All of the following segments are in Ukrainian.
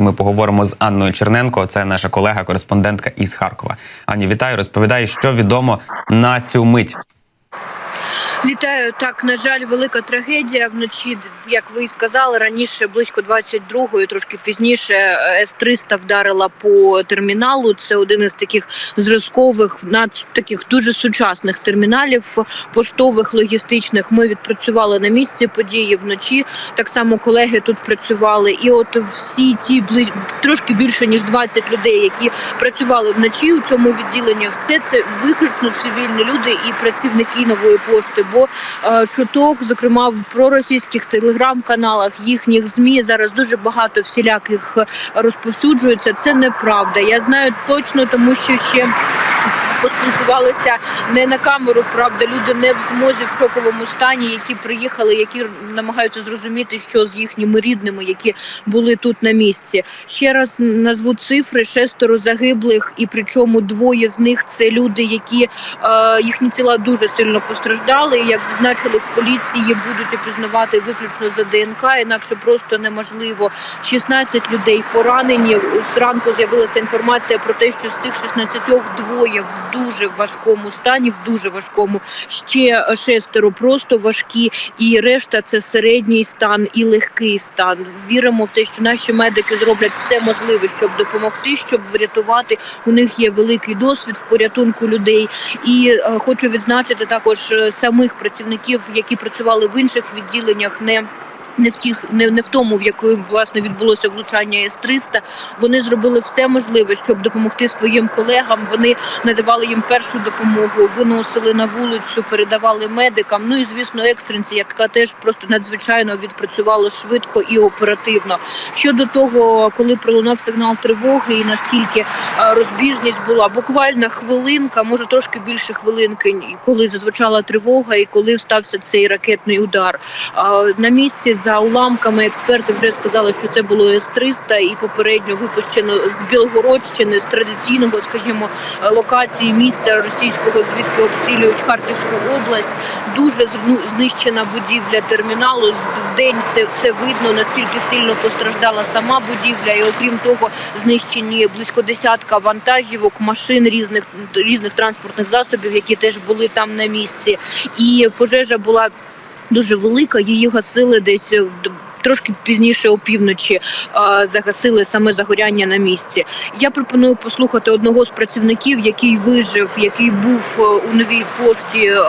Ми поговоримо з Анною Черненко. Це наша колега, кореспондентка із Харкова. Аню, вітаю. розповідає, що відомо на цю мить. Вітаю. Так, на жаль, велика трагедія вночі, як ви і сказали, раніше близько 22-ї, трошки пізніше, С-300 вдарила по терміналу. Це один із таких зразкових, над таких дуже сучасних терміналів, поштових, логістичних. Ми відпрацювали на місці події вночі. Так само колеги тут працювали. І от всі ті бли- трошки більше ніж 20 людей, які працювали вночі у цьому відділенні, все це виключно цивільні люди і працівники нової пошти. Бо е, чуток, зокрема в проросійських телеграм-каналах, їхніх змі зараз дуже багато всіляких розповсюджується. Це неправда. Я знаю точно, тому що ще. Поспілкувалися не на камеру, правда, люди не в змозі в шоковому стані, які приїхали, які намагаються зрозуміти, що з їхніми рідними, які були тут на місці. Ще раз назву цифри: шестеро загиблих, і причому двоє з них це люди, які е, їхні тіла дуже сильно постраждали. Як зазначили в поліції, двоє опізнавати виключно за ДНК, інакше просто неможливо. 16 людей поранені. Зранку з'явилася інформація про те, що з цих 16 двоє в дуже важкому стані, в дуже важкому ще шестеро просто важкі, і решта це середній стан і легкий стан. Віримо в те, що наші медики зроблять все можливе, щоб допомогти, щоб врятувати. У них є великий досвід в порятунку людей. І е, хочу відзначити також е, самих працівників, які працювали в інших відділеннях, не не в тих, не, не в тому, в якому власне відбулося влучання С-300. Вони зробили все можливе, щоб допомогти своїм колегам. Вони надавали їм першу допомогу, виносили на вулицю, передавали медикам. Ну і звісно, екстренці, яка теж просто надзвичайно відпрацювала швидко і оперативно. Щодо того, коли пролунав сигнал тривоги, і наскільки розбіжність була буквально хвилинка, може трошки більше хвилинки, коли зазвучала тривога, і коли стався цей ракетний удар. На місці за уламками експерти вже сказали, що це було С-300 і попередньо випущено з Білгородщини, з традиційного, скажімо, е, локації місця російського, звідки обстрілюють Харківську область. Дуже ну, знищена будівля терміналу. З- Вдень це, це видно, наскільки сильно постраждала сама будівля, і окрім того, знищені близько десятка вантажівок, машин різних різних транспортних засобів, які теж були там на місці. І пожежа була дуже велика. Її гасили десь. е, Трошки пізніше опівночі загасили саме загоряння на місці. Я пропоную послухати одного з працівників, який вижив, який був е, у новій пошті е,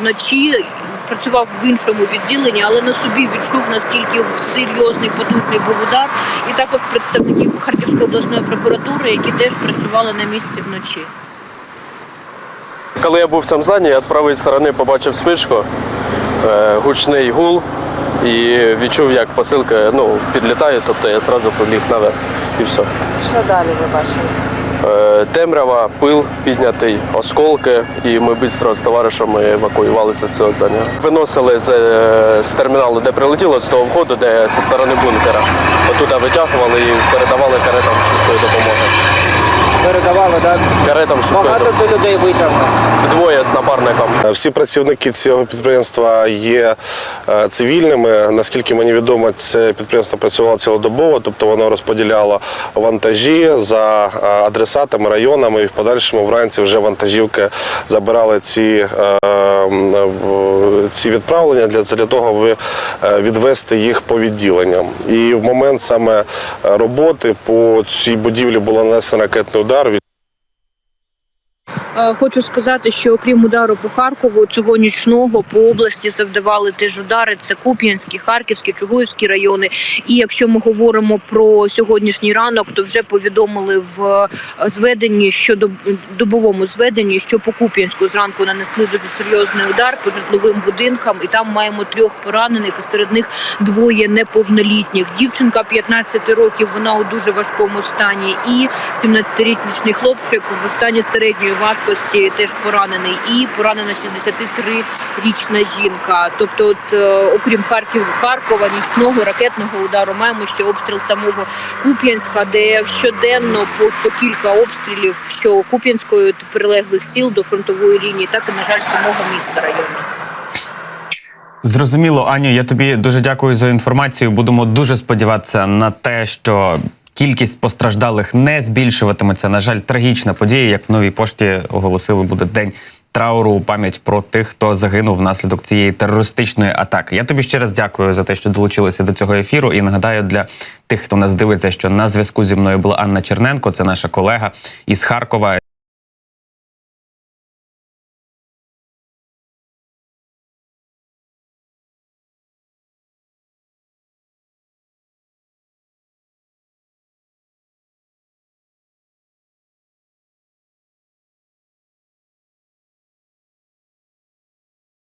вночі. Працював в іншому відділенні, але на собі відчув наскільки серйозний потужний був удар. І також представників Харківської обласної прокуратури, які теж працювали на місці вночі. Коли я був в цьому зданні, я з правої сторони побачив спишку, гучний гул і відчув, як посилка ну, підлітає, тобто я одразу побіг наверх і все. Що далі ви бачили? Е, Темрява, пил піднятий, осколки, і ми швидко з товаришами евакуювалися з цього здання. Виносили з, е, з терміналу, де прилетіло, з того входу, де зі сторони бункера. Отуда витягували і передавали каретам швидкої допомоги. Передавали, так? Каретам Багато до людей витягнули. Двоє з напарником. Всі працівники цього підприємства є е, цивільними. Наскільки мені відомо, це підприємство працювало цілодобово, тобто воно розподіляло вантажі за е, адресатами, районами, і в подальшому вранці вже вантажівки забирали ці, е, в- ці відправлення для, для того, аби е, відвести їх по відділенням. І в момент саме е, роботи по цій будівлі було нанесено ракетний удар. Е, Хочу сказати, що окрім удару по Харкову, цього нічного по області завдавали теж удари. Це Куп'янський, Харківський, Чугуївські райони. І якщо ми говоримо про сьогоднішній ранок, то вже повідомили в е, зведенні, щодо добовому зведенні, що по Куп'янську зранку нанесли дуже серйозний удар по житловим будинкам, і там маємо трьох поранених, і серед них двоє неповнолітніх. Дівчинка 15 років, вона у дуже важкому стані, і 17-річний хлопчик в стані середньої важкості теж поранений, і поранена 63-річна жінка. Тобто, от е, окрім Харків, Харкова, нічного ракетного удару, маємо ще обстріл самого Куп'янська, де щоденно по, по кілька обстрілів, що Куп'янської прилеглих сіл до фронтової лінії, так і на жаль, самого міста району. Зрозуміло, Аню. Я тобі дуже дякую за інформацію. Будемо дуже сподіватися на те, що Кількість постраждалих не збільшуватиметься. На жаль, трагічна подія, як в новій пошті оголосили, буде день трауру у пам'ять про тих, хто загинув внаслідок цієї терористичної атаки. Я тобі ще раз дякую за те, що долучилися до цього ефіру. І нагадаю для тих, хто нас дивиться, що на зв'язку зі мною була Анна Черненко, це наша колега із Харкова.